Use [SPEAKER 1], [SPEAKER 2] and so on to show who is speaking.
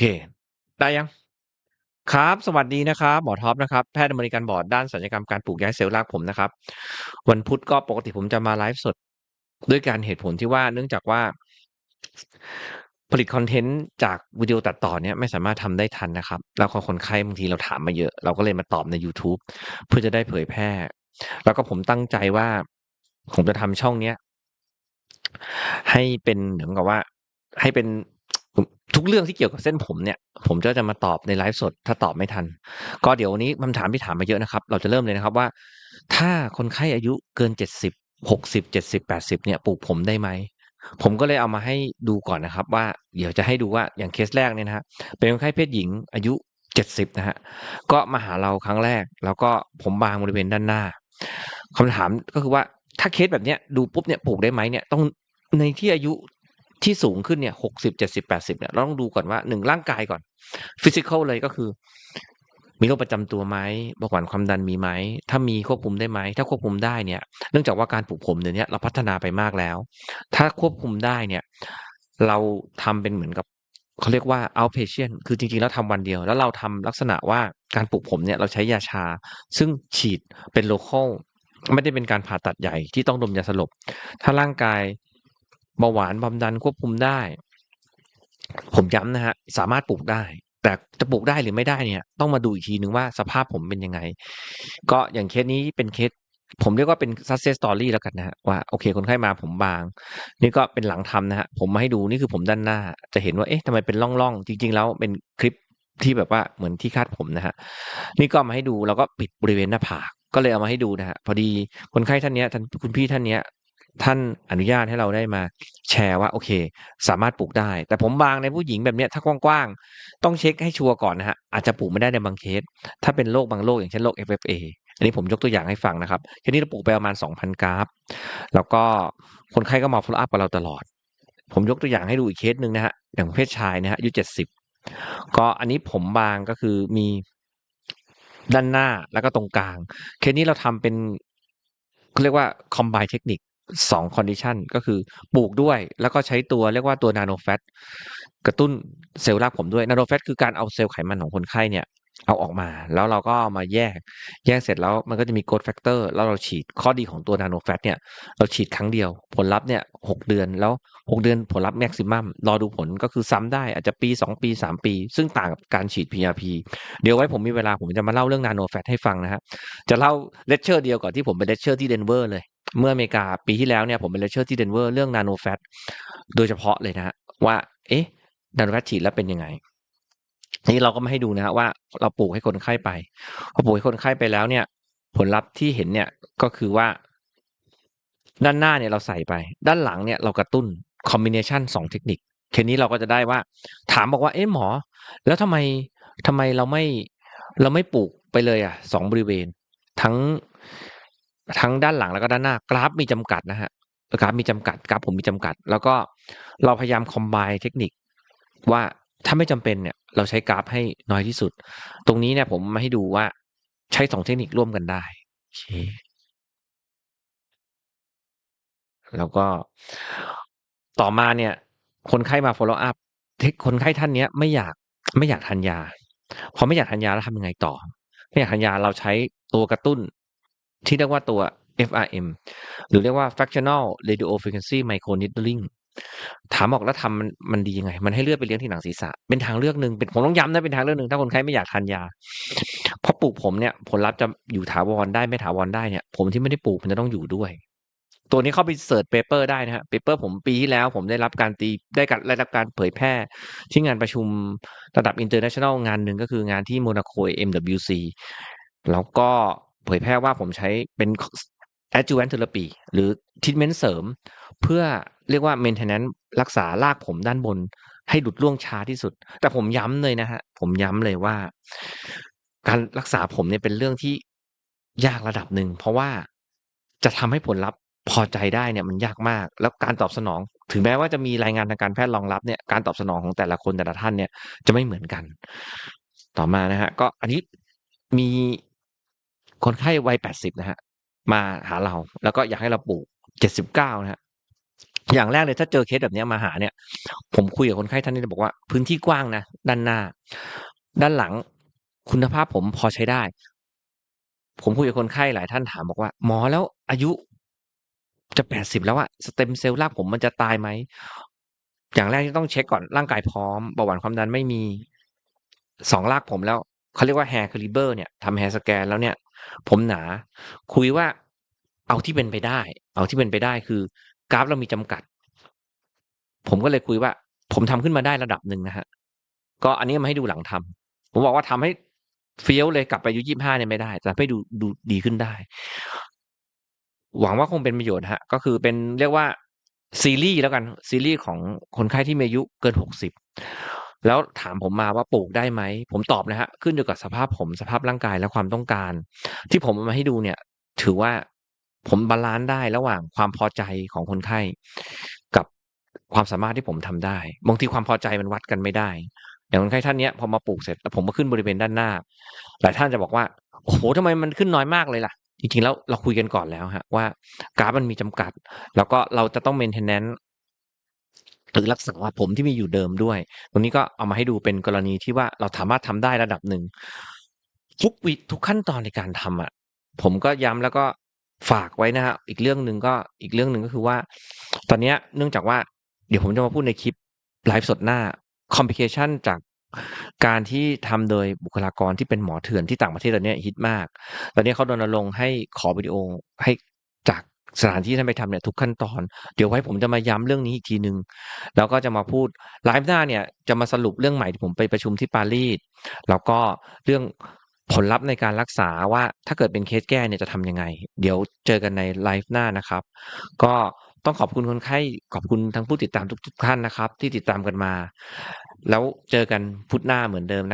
[SPEAKER 1] เค ได้ยัง?ครับ สวัสดีนะครับ หมอท็อปนะครับ แพทย์อเมริกันบอร์ดด้านศัลยกรรมการปลูกย้ายเซลล์รากผมนะครับ วันพุธก็ปกติผมจะมาไลฟ์สด ด้วยการเหตุผลที่ว่าเนื่องจากว่า ผลิตคอนเทนต์จากวิดีโอตัดต่อเนี่ยไม่สามารถทำได้ทันนะครับ แล้วพอคนไข้บางทีเราถามมาเยอะ เราก็เลยมาตอบในยูทูบเพื่อจะได้เผยแพร่ แล้วก็ผมตั้งใจว่า ผมจะทำช่องเนี้ยให้เป็นเหมือนกับว่าให้เป็น ทุกเรื่องที่เกี่ยวกับเส้นผมเนี่ย ผมก็จะมาตอบในไลฟ์สด ถ้าตอบไม่ทัน ก็เดี๋ยววันนี้คำถามที่ถามมาเยอะนะครับ เราจะเริ่มเลยนะครับว่า ถ้าคนไข้อายุเกิน70 60 70 80เจ็ดสิบแปดสิบเนี่ยปลูกผมได้ไหม?ผมก็เลยเอามาให้ดูก่อนนะครับ ว่าเดี๋ยวจะให้ดูว่าอย่างเคสแรกเนี่ยนะครับเป็นคนไข้เพศหญิงอายุ70นะครับก็มาหาเราครั้งแรก แล้วก็ผมบางบริเวณด้านหน้าคำถามก็คือว่าถ้าเคสแบบเนี้ยดูปุ๊บเนี่ยปลูกได้ไหมเนี่ยต้องในที่อายุ ที่สูงขึ้นเนี่ย60 70 80เนี่ยเราต้องดูก่อนว่า1ร่างกายก่อน Physical เลยก็คือ มีโรคประจำตัวไหมเบาหวานความดันมีไหมถ้ามีควบคุมได้ไหมถ้าควบคุมได้เนี่ย เนื่องจากว่าการปลูกผมเดี๋ยวนี้เราพัฒนาไปมากแล้ว ถ้าควบคุมได้เนี่ย เราทำเป็นเหมือนกับเขาเรียกว่า Outpatient คือจริงๆ แล้วทำวันเดียว แล้วเราทำลักษณะว่าการปลูกผมเนี่ยเราใช้ยาชา ซึ่งฉีดเป็น Local ไม่ได้เป็นการผ่าตัดใหญ่ที่ต้องดมยาสลบ ถ้าร่างกาย เบาหวานความดันควบคุมได้ ผมย้ำนะครับสามารถปลูกได้ แต่จะปลูกได้หรือไม่ได้เนี่ย ต้องมาดูอีกทีหนึ่งว่าสภาพผมเป็นยังไง ก็อย่างเคสนี้เป็นเคสผมเรียกว่าเป็น Success Story แล้วกันนะครับว่าโอเคคนไข้มาผมบาง นี่ก็เป็นหลังทำนะครับผมมาให้ดูนี่คือผมด้านหน้า จะเห็นว่าเอ๊ะทำไมเป็นร่องๆ จริง ๆ แล้วเป็นคลิปที่แบบว่าเหมือนที่คาดผมนะครับนี่ก็มาให้ดูแล้วก็ปิดบริเวณหน้าผากก็เลยเอามาให้ดูนะครับพอดีคนไข้ท่านเนี้ยท่านคุณพี่ท่านเนี้ย ท่านอนุญาตให้เราได้มาแชร์ว่าโอเค สามารถปลูกได้ แต่ผมบางในผู้หญิงแบบเนี้ยถ้ากว้างๆ ต้องเช็กให้ชัวร์ก่อนนะครับอาจจะปลูกไม่ได้ในบางเคส ถ้าเป็นโรคบางโรคอย่างเช่นโรค FFA อันนี้ผมยกตัวอย่างให้ฟังนะครับเคสนี้เราปลูกไปประมาณ 2,000 กราฟ แล้วก็คนไข้ก็มา Follow up กับเราตลอด ผมยกตัวอย่างให้ดูอีกเคสหนึ่งนะครับอย่างเพศชายนะครับอายุ70 ก็อันนี้ผมบางก็คือมีด้านหน้าแล้วก็ตรงกลาง เคสนี้เราทำเป็นเขาเรียกว่าคอมไบเทคนิค Combine Technique 2 Condition ก็คือปลูกด้วย แล้วก็ใช้ตัวเรียกว่าตัว Nano Fat กระตุ้นเซลล์รากผมด้วย Nano Fat คือการเอาเซลล์ไขมันของคนไข้เนี่ยเอาออกมา แล้วเราก็เอามาแยก แยกเสร็จแล้วมันก็จะมี Growth Factor แล้วเราฉีดข้อดีของตัว Nano Fat เนี่ย เราฉีดครั้งเดียว ผลลัพธ์เนี่ย6เดือนแล้ว 6 เดือนผลลัพธ์ Maximum รอดูผลก็คือซ้ำได้อาจจะปี 2 ปี 3 ปี ซึ่งต่างกับการฉีด PRP เดี๋ยวไว้ผมมีเวลาผมจะมาเล่าเรื่อง Nano Fat ให้ฟังนะครับจะเล่า Lecture เดียวกับที่ผมไป Lecture ที่ Denver เลย เมื่ออเมริกาปีที่แล้วเนี่ยผมไป Lecture ที่ Denver เรื่อง Nano Fat โดยเฉพาะเลยนะครับว่า เอ๊ะ Nano Fat ฉีดแล้วเป็นยังไงทีนี้เราก็ไมาให้ดูนะครับว่าเราปลูกให้คนไข้ไปพอปลูกให้คนไข้ไปแล้วเนี่ย ผลลัพธ์ที่เห็นเนี่ยก็คือว่า ด้านหน้าเนี่ยเราใส่ไป ด้านหลังเนี่ยเรากระตุ้น Combination 2เทคนิคเคสนี้เราก็จะได้ว่า ถามบอกว่าเอ๊ะหมอ แล้วทำไมทำไมเราไม่เราไม่ปลูกไปเลยอะ2บริเวณ ทั้ง ทั้งด้านหลังแล้วก็ด้านหน้ากราฟมีจำกัดนะครับกราฟมีจำกัดกราฟผมมีจำกัด แล้วก็เราพยายาม Combine เทคนิค ว่าถ้าไม่จำเป็นเนี่ย เราใช้กราฟให้น้อยที่สุด ตรงนี้เนี่ยผมมาให้ดูว่าใช้2เทคนิคร่วมกันได้แล้วก็ต่อมาเนี่ย คนไข้มา Follow up คคนไข้ท่านเนี้ยไม่อยากไม่อยากทานยาพอไม่อยากทานยาแล้วทำยังไงต่อ ไม่อยากทานยาเราใช้ตัวกระตุ้น ที่เรียกว่าตัว FRM หรือเรียกว่า Fractional Radiofrequency Microneedling ถามบอกแล้วทำมันมันดียังไง?มันให้เลือดไปเลี้ยงที่หนังศีรษะ เป็นทางเลือกหนึ่งเป็นผมต้องย้ำนะเป็นทางเลือกหนึ่งถ้าคนไข้ไม่อยากทานยาเพราะปลูกผมเนี่ย ผลลัพธ์จะอยู่ถาวรได้ไม่ถาวรได้เนี่ย ผมที่ไม่ได้ปลูกมันจะต้องอยู่ด้วย ตัวนี้เข้าไปเซิร์ชเปเปอร์ได้นะครับเปเปอร์ผมปีที่แล้ว ผมได้รับการตีได้การได้รับการเผยแพร่ที่งานประชุมระดับ International งานหนึ่งก็คืองานที่ Monaco MWC แล้วก็ เผยแพร่ว่าผมใช้เป็น Adjuvant Therapy หรือ Treatment เสริม เพื่อเรียกว่า Maintenance รักษารากผมด้านบน ให้หลุดร่วงช้าที่สุด แต่ผมย้ำเลยนะครับผมย้ำเลยว่า การรักษาผมเนี่ยเป็นเรื่องที่ยากระดับหนึ่ง เพราะว่าจะทำให้ผลลัพธ์พอใจได้เนี่ยมันยากมาก แล้วการตอบสนอง ถึงแม้ว่าจะมีรายงานทางการแพทย์รองรับเนี่ยการตอบสนองของแต่ละคนแต่ละท่านเนี่ยจะไม่เหมือนกัน ต่อมานะครับก็อันนี้มี คนไข้วัย80นะครับมาหาเรา แล้วก็อยากให้เราปลูก79นะครับอย่างแรกเลยถ้าเจอเคสแบบนี้มาหาเนี่ย ผมคุยกับคนไข้ท่านนี้บอกว่าพื้นที่กว้างนะด้านหน้า ด้านหลังคุณภาพผมพอใช้ได้ ผมคุยกับคนไข้หลายท่านถามบอกว่า หมอแล้วอายุจะแปดสิบแล้วอะสเต็มเซลล์รากผมมันจะตายไหม อย่างแรกที่ต้องเช็คก่อนร่างกายพร้อมเบาหวานความดันไม่มีสองรากผมแล้วเขาเรียกว่าแฮร์คลิเบอร์เนี่ยทำแฮร์สแกนแล้วเนี่ย ผมหนา คุยว่าเอาที่เป็นไปได้ เอาที่เป็นไปได้คือกราฟเรามีจำกัด ผมก็เลยคุยว่า ผมทำขึ้นมาได้ระดับหนึ่งนะฮะ ก็อันนี้มาให้ดูหลังทำผมบอกว่าทำให้เฟี้ยวเลยกลับไปอายุยี่ห้าเนี่ยไม่ได้ แต่ให้ดูดูดีขึ้นได้ หวังว่าคงเป็นประโยชน์ฮะ ก็คือเป็นเรียกว่าซีรีส์แล้วกัน ซีรีส์ของคนไข้ที่มีอายุเกินหกสิบ แล้วถามผมมาว่าปลูกได้ไหม ผมตอบนะฮะ ขึ้นอยู่กับสภาพผมสภาพร่างกายและความต้องการ ที่ผมเอามาให้ดูเนี่ย ถือว่าผมบาลานซ์ได้ระหว่างความพอใจของคนไข้ กับความสามารถที่ผมทำได้บางทีความพอใจมันวัดกันไม่ได้ อย่างคนไข้ท่านเนี้ยพอมาปลูกเสร็จแล้วผมมาขึ้นบริเวณด้านหน้าหลายท่านจะบอกว่าโอ้โหทำไมมันขึ้นน้อยมากเลยล่ะ จริงๆแล้วเราคุยกันก่อนแล้วฮะว่ากราฟมันมีจำกัด แล้วก็เราจะต้อง maintenance หรือรักษาผมที่มีอยู่เดิมด้วย ตรงนี้ก็เอามาให้ดูเป็นกรณีที่ว่าเราสามารถทำได้ระดับหนึ่งทุกวิทุกขั้นตอนในการทำอะ ผมก็ย้ำแล้วก็ฝากไว้นะฮะอีกเรื่องหนึ่งก็อีกเรื่องหนึ่งก็คือว่า ตอนนี้เนื่องจากว่า เดี๋ยวผมจะมาพูดในคลิปไลฟ์สดหน้าคอมพิเคชันจากการที่ทำโดยบุคลากรที่เป็นหมอเถื่อนที่ต่างประเทศตอนนี้ฮิตมาก ตอนนี้เขารณรงค์ให้ขอวิดีโอให้จาก สถานที่ท่านไปทำเนี่ยทุกขั้นตอน เดี๋ยวไว้ผมจะมาย้ำเรื่องนี้อีกทีหนึ่งแล้วก็จะมาพูดไลฟ์หน้าเนี่ยจะมาสรุปเรื่องใหม่ที่ผมไปประชุมที่ปารีสแล้วก็เรื่องผลลัพธ์ในการรักษาว่าถ้าเกิดเป็นเคสแก้เนี่ยจะทำยังไง เดี๋ยวเจอกันในไลฟ์หน้านะครับ ก็ต้องขอบคุณคนไข้ขอบคุณทั้งผู้ติดตามทุกๆท่านนะครับ ที่ติดตามกันมา แล้วเจอกันพุธหน้าเหมือนเดิมนะ